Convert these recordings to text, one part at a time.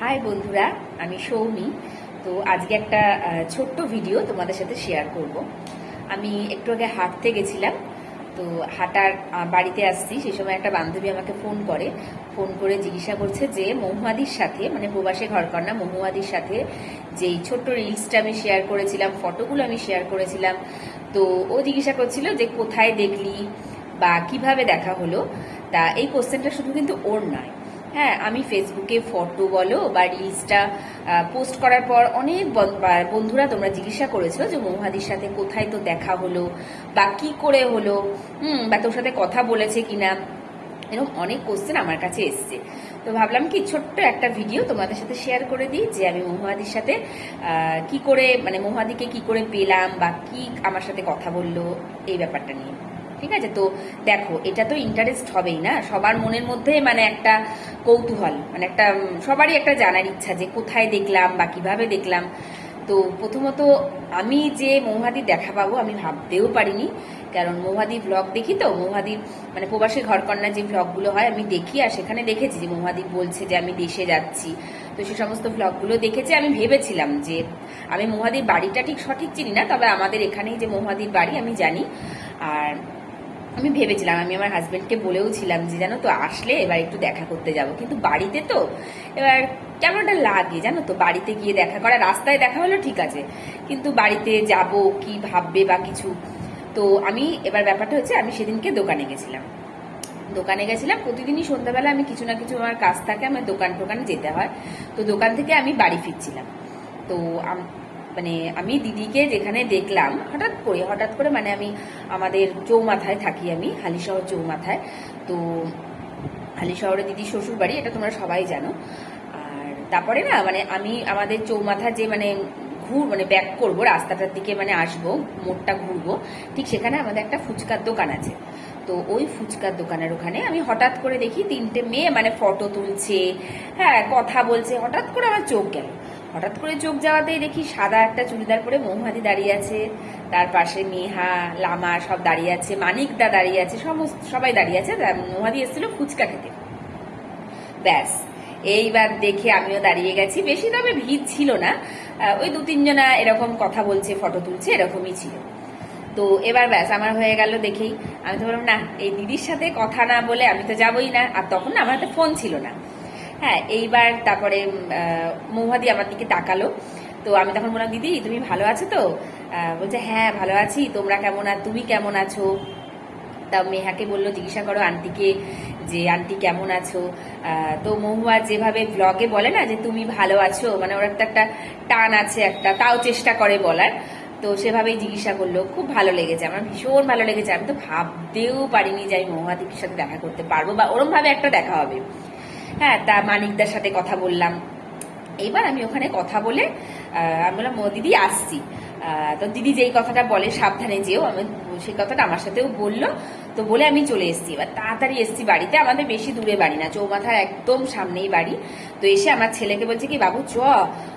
High বন্ধুরা, আমি সৌমি। তো আজকে একটা ছোট্ট ভিডিও তোমাদের সাথে শেয়ার করব। আমি একটু আগে হাঁটতে গেছিলাম, তো হাঁটার বাড়িতে আসছি। সেই সময় একটা বান্ধবী আমাকে ফোন করে। ফোন করে জিজ্ঞাসা করছে যে, মহুয়াদির সাথে মানে প্রবাসে ঘর ঘরকন্যা মহুয়াদির সাথে যেই ছোট্ট রিলসটা আমি শেয়ার করেছিলাম ফটোগুলো আমি শেয়ার করেছিলাম, তো ও জিজ্ঞাসা করছিল যে, কোথায় দেখলি বা কীভাবে দেখা হলো? তা এই কোশ্চেনটা শুধু কিন্তু ওর নয় হ্যাঁ আমি ফেসবুকে ফটো বলো বা রিলসটা পোস্ট করার পর অনেক বন- বন্ধুরা তোমরা জিজ্ঞাসা করেছ যে মৌহাদির সাথে কোথায় তো দেখা হলো বা কি করে হলো, হুম, বা তোর সাথে কথা বলেছে কিনা, এরকম অনেক কোশ্চেন আমার কাছে এসছে। তো ভাবলাম কি ছোট্ট একটা ভিডিও তোমাদের সাথে শেয়ার করে দিই যে আমি মহুয়াদির সাথে কি করে মানে মহুয়াদিকে কি করে পেলাম বা কি আমার সাথে কথা বলল, এই ব্যাপারটা নিয়ে। ঠিক আছে? তো দেখো, এটা তো ইন্টারেস্ট হবেই না। সবার মনের মধ্যে মানে একটা কৌতূহল মানে একটা সবারই একটা জানার ইচ্ছা যে কোথায় দেখলাম বা কীভাবে দেখলাম। তো প্রথমত আমি যে মৌহাদির দেখা পাবো, আমি ভাবতেও পারিনি। কারণ মৌহাদি ব্লগ দেখি তো? মৌহাদির মানে প্রবাসী ঘরকন্যা যে ব্লগগুলো হয়, আমি দেখি আর সেখানে দেখেছি যে মৌহাদি বলছে যে আমি দেশে যাচ্ছি। তো সে সমস্ত ব্লগগুলো দেখেছি। আমি ভেবেছিলাম যে আমি মৌহাদির বাড়িটা ঠিক সঠিক চিনি না, তবে আমাদের এখানেই যে মৌহাদির বাড়ি আমি জানি। আর আমি ভেবেছিলাম, আমি আমার হাজব্যান্ডকে বলেও ছিলাম যে, জানো তো, আসলে এবার একটু দেখা করতে যাব। কিন্তু বাড়িতে তো এবার কেমন একটা লাগে, জানো তো, বাড়িতে গিয়ে দেখা করা, রাস্তায় দেখা হলো ঠিক আছে, কিন্তু বাড়িতে যাব কি ভাববে বা কিছু। তো আমি, এবার ব্যাপারটা হচ্ছে, আমি সেদিনকে দোকানে গেছিলাম। দোকানে গেছিলাম, প্রতিদিনই সন্ধ্যাবেলা আমি কিছু না কিছু আমার কাজ থাকে, আমার দোকান টোকানে যেতে হয়। তো দোকান থেকে আমি বাড়ি ফিরছিলাম। তো মানে আমি দিদিকে যেখানে দেখলাম, হঠাৎ করে হঠাৎ করে মানে আমি আমাদের চৌমাথায় থাকি আমি, হালিশহর চৌমাথায়। তো হালিশহরে দিদি শ্বশুর বাড়ি এটা তোমরা সবাই জানো। আর তারপরে না মানে আমি আমাদের চৌমাথা যে মানে ঘুর মানে ব্যাক করব, রাস্তাটার দিকে মানে আসব, মোড়টা ঘুরবো, ঠিক সেখানে আমাদের একটা ফুচকার দোকান আছে। তো ওই ফুচকার দোকানের ওখানে আমি হঠাৎ করে দেখি তিনটে মেয়ে মানে ফটো তুলছে হ্যাঁ কথা বলছে, হঠাৎ করে আমার চোখ গেল। হঠাৎ করে চোখ যাওয়াতেই দেখি সাদা একটা চুড়িদার পরে মৌহাদি দাঁড়িয়ে আছে। তার পাশে মেহা লামা সব দাঁড়িয়ে আছে, মানিকদা দাঁড়িয়ে আছে, সমস্ত সবাই দাঁড়িয়ে আছে। মৌহাদি এসেছিল ফুচকা খেতে। ব্যাস, এইবার দেখে আমিও দাঁড়িয়ে গেছি। বেশি তবে ভিড় ছিল না। ওই দু তিনজনা এরকম কথা বলছে, ফটো তুলছে, এরকমই ছিল। তো এবার ব্যাস, আমার হয়ে গেল দেখেই। আমি তো বললাম, না, এই দিদির সাথে কথা না বলে আমি তো যাবই না। আর তখন আমার হাতে ফোন ছিল না। হ্যাঁ এইবার তারপরে মৌহাদি আমার দিকে তাকালো। তো আমি তখন বললাম, দিদি, তুমি ভালো আছো তো? বলছে হ্যাঁ ভালো আছি। তোমরা কেমন আর তুমি কেমন আছো? তা মেহাকে বলল, জিজ্ঞাসা করো আন্টিকে যে, আন্টি কেমন আছো? তো মহুয়া যেভাবে ব্লগে বলে না যে, তুমি ভালো আছো? মানে ওর একটা একটা টান আছে একটা, তাও চেষ্টা করে বলার। তো সেভাবেই জিজ্ঞাসা করল, খুব ভালো লেগেছে, আমার ভীষণ ভালো লেগেছে। আমি তো ভাবতেও পারিনি যে আমি মহুয়াদির সাথে দেখা করতে পারব বা ওরমভাবে একটা দেখা হবে। হ্যাঁ তা মানিকদার সাথে কথা বললাম। এইবার আমি ওখানে কথা বলে আমি বললাম, "ও, দিদি, আসছি। তো দিদি যেই কথাটা বলে, সাবধানে যেও, আমি সেই কথাটা আমার সাথেও বলল। তো বলে আমি চলে এসেছি। এবার তাড়াতাড়ি এসেছি বাড়িতে। আমাদের বেশি দূরে বাড়ি না, চৌমাথার একদম সামনেই বাড়ি। তো এসে আমার ছেলেকে বলছে কি, বাবু, চ,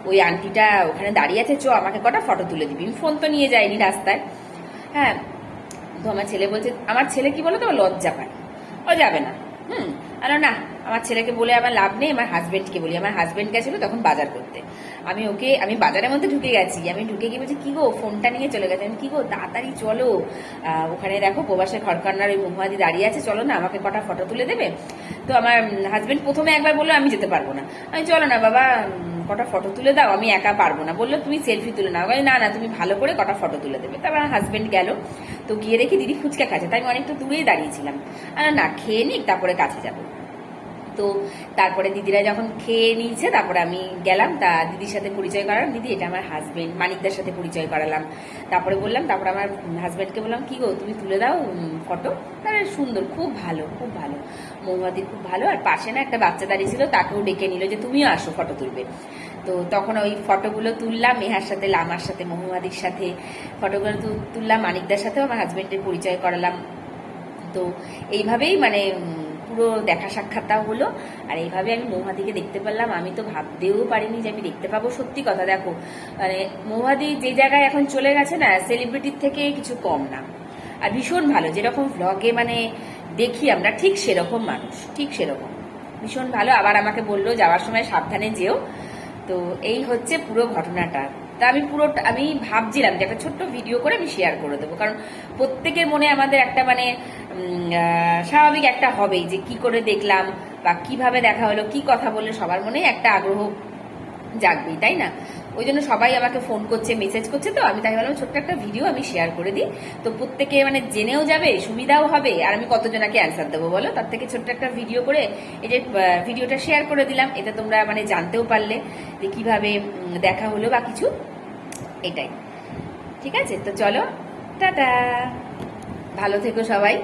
ওই আন্টিটা ওখানে দাঁড়িয়ে আছে, চ, আমাকে কটা ফটো তুলে দিবি। ফোন তো নিয়ে যাইনি রাস্তায়। হ্যাঁ তো আমার ছেলে বলছে, আমার ছেলে কি বলো তো লজ্জা পায়। ও যাবে না। হুম আর না আমার ছেলেকে বলে আমার লাভ নেই, আমার হাজবেন্ডকে বলি। আমার হাজবেন্ড গেছিল তখন বাজার করতে। আমি ওকে, আমি বাজারের মধ্যে ঢুকে গেছি। আমি ঢুকে গিয়ে বলছি, কি গো, ফোনটা নিয়ে চলে গেছে। আমি, কি গো, তাড়াতাড়ি চলো। ওখানে দেখো, প্রবাসের ঘরকন্যার ওই মহুয়াদি দাঁড়িয়ে আছে। চলো না, আমাকে কটা ফটো তুলে দেবে? তো আমার হাজবেন্ড প্রথমে একবার বলল, আমি যেতে পারব না। আমি, চলো না বাবা কটা ফটো তুলে দাও, আমি একা পারব না। বলল, তুমি সেলফি তুলে নাও। না না, তুমি ভালো করে কটা ফটো তুলে দেবে। তারপর আমার হাজবেন্ড গেল। তো গিয়ে রেখে দিদি ফুচকা খাচ্ছে। তাই আমি অনেকটা দূরেই দাঁড়িয়েছিলাম আর না, খেয়ে নিক, তারপরে কাছে যাব। তো তারপরে দিদিরা যখন খেয়ে নিয়েছে, তারপরে আমি গেলাম, তা দিদির সাথে পরিচয় করালাম। দিদি, এটা আমার হাজবেন্ড মানিকদার সাথে পরিচয় করালাম। তারপরে বললাম, তারপরে আমার হাজবেন্ডকে বললাম, কি গো, তুমি তুলে দাও ফটো তাহলে সুন্দর, খুব ভালো খুব ভালো। মৌমাদি খুব ভালো। আর পাশে না একটা বাচ্চা দাঁড়িয়ে ছিল, তাকেও ডেকে নিল যে, তুমিও আসো ফটো তুলবে। তো তখন ওই ফটোগুলো তুললাম, মেহার সাথে, লামার সাথে মহুমাদির সাথে ফটোগুলো তুললাম, মানিকদার সাথেও আমার হাজব্যান্ডের পরিচয় করালাম। তো এইভাবেই মানে পুরো দেখা সাক্ষাৎটাও হলো। আর এইভাবে আমি মৌহাদিকে দেখতে পারলাম। আমি তো ভাবতেও পারিনি যে আমি দেখতে পাবো। সত্যি কথা, দেখো মানে মৌহাদি যে জায়গায় এখন চলে গেছে না সেলিব্রিটির থেকে কিছু কম না। আর ভীষণ ভালো, যেরকম ভ্লগে মানে দেখি আমরা, ঠিক সেরকম মানুষ, ঠিক সেরকম। ভীষণ ভালো। আবার আমাকে বলল, যাওয়ার সময় সাবধানে যেও। তো এই হচ্ছে পুরো ঘটনাটা। তা আমি পুরো আমি ভাবছিলাম যে একটা ছোট্ট ভিডিও করে আমি শেয়ার করে দেবো। কারণ প্রত্যেকের মনে আমাদের একটা মানে স্বাভাবিক একটা হবেই যে কি করে দেখলাম বা কীভাবে দেখা হলো, কি কথা বললে, সবার মনে একটা আগ্রহ জাগবেই, তাই না? ওই জন্য সবাই আমাকে ফোন করছে মেসেজ করছে তো, আমি তাই ভাবলাম ছোট্ট একটা ভিডিও আমি শেয়ার করে দিই। তো প্রত্যেকে মানে জেনেও যাবে, সুবিধাও হবে, আর আমি কতজনাকে অ্যান্সার দেবো বলো? তার থেকে ছোট্ট একটা ভিডিও করে এই যে ভিডিওটা শেয়ার করে দিলাম। এটা তোমরা মানে জানতেও পারলে যে কীভাবে দেখা হলো বা কিছু। এটাই। ঠিক আছে? তো চলো টাটা। ভালো থেকো সবাই।